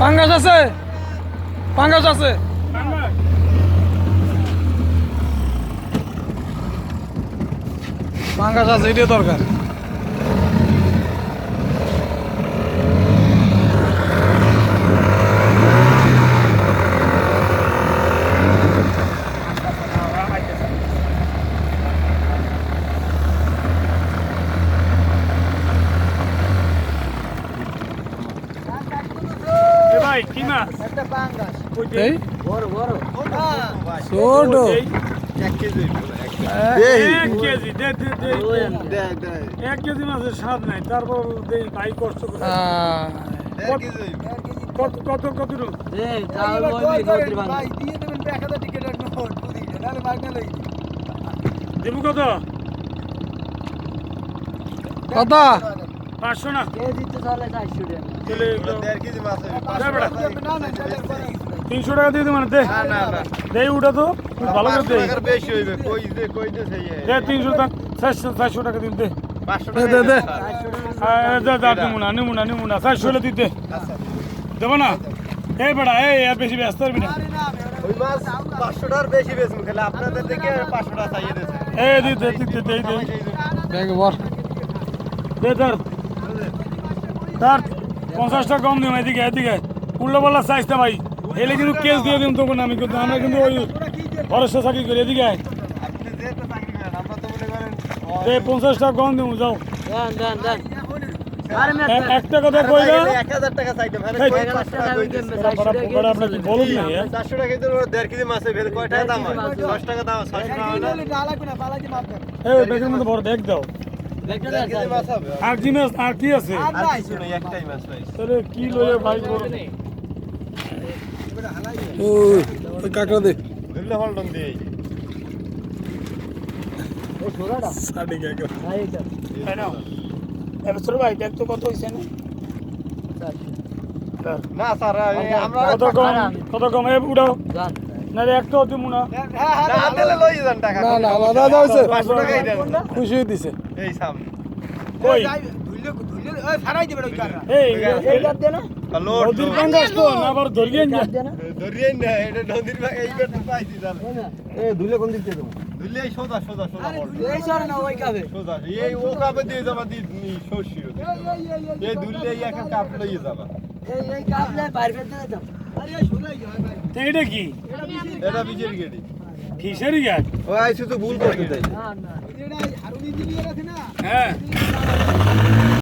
পাঙ্গাস আছে? পাঙ্গাস আছে। পাঙ্গাস আছে এটাই দরকার এ ভাই কি মাছ একটা পাঙ্গাস। এই? বড় বড়। ছোট। এই কেজি। এক কেজি দে কেজি মাছের স্বাদ নাই। তারপর দেই ভাই কষ্ট করে। কত এই ভাই দিয়ে দেবেন টিকেটের নোট লই পাঁচশো না? কেজি তো চলে চারশো টাকা তিনশো টাকা দিয়ে দেবেন দে না না না দে উঠা তো ভালো করে দে বেশি হইবে কই দে কই দে সেই দে তিনশো টাকা চারশো চারশো টাকা দিন দে 500 দে, দে, দে। আহ, দে দে নিমু না নিমু না নিমু না চারশো হলে দিতে দেবো না এই বেড়া এই আর বেশি ব্যস্ত হবি না ওই মাছ 500 টাকার বেশি বেচবো খালি আপনাদের থেকে 500 টাকা চাইয়ে দিয়েছে এই দি দে দে দে ব্যাগ বর দে ধর ধর পঞ্চাশ টাকা কম দিম এদিকে এদিকে। উল্টো পাল্লা চাইতে ভাই। এলে কিন্তু কেস দিয়ে দিম তখন আমি কিন্তু আমরা কিন্তু ওই ভরসা চাকরি করি। এদিকে আয়। আপনি যে তো চাকরি করেন আমরা তো করেন দে পঞ্চাশ টাকা কম দিম যাও। দেন দেন দেন। আরে এ- একটা কথা কই না 1000 টাকা চাইতে এই, কই 500 টাকা বড় আপনার বলুন না? 400 টাকা দিলে 1.5 কেজি মাছে ফেলে দাম 10 টাকা দাম 600 টাকা না না লাগবে না বালাজি মাপ দেন। এই ব্যাগের মধ্যে বড় ব্যাগ দাও। আর কি মাছ আর কি আছে? তাহলে কি লয়ে ভাই বড় ওই ওই দে। ধরলে হলডন দিয়ে। সাড়ে কাঁকড়া তাই না এবার ছোট ভাই ব্যাগ তো কত হইছে না? না স্যার আমরা কত কম কত কম এ উড়াও। না রে একটা দিব না। হ্যাঁ হ্যাঁ না দিলে লই যান টাকা। না না আলাদা আলাদা হয়েছে 500 টাকাই দেন। খুশি দিছে। এই সামনে ওই নদীর পাঙ্গাস তো না আবার ধরিয়ে না ধরিয়ে না এটা নদীর এইবার তো পাইছি জান এ ধুলে কোন দিক থেকে ধুলে সোজা এই সরে না ওই কাবে সোজা এই ও কাপে দিয়ে যাবা দি শস্য এই ধুলে এই একটা কাপ লইয়ে যাবা। এটা কি? এটা গেড়ি। গাছ ও আইছে তো ভুল করতে তাই এটা হারুনি দিলিয়ে আছে না? হ্যাঁ।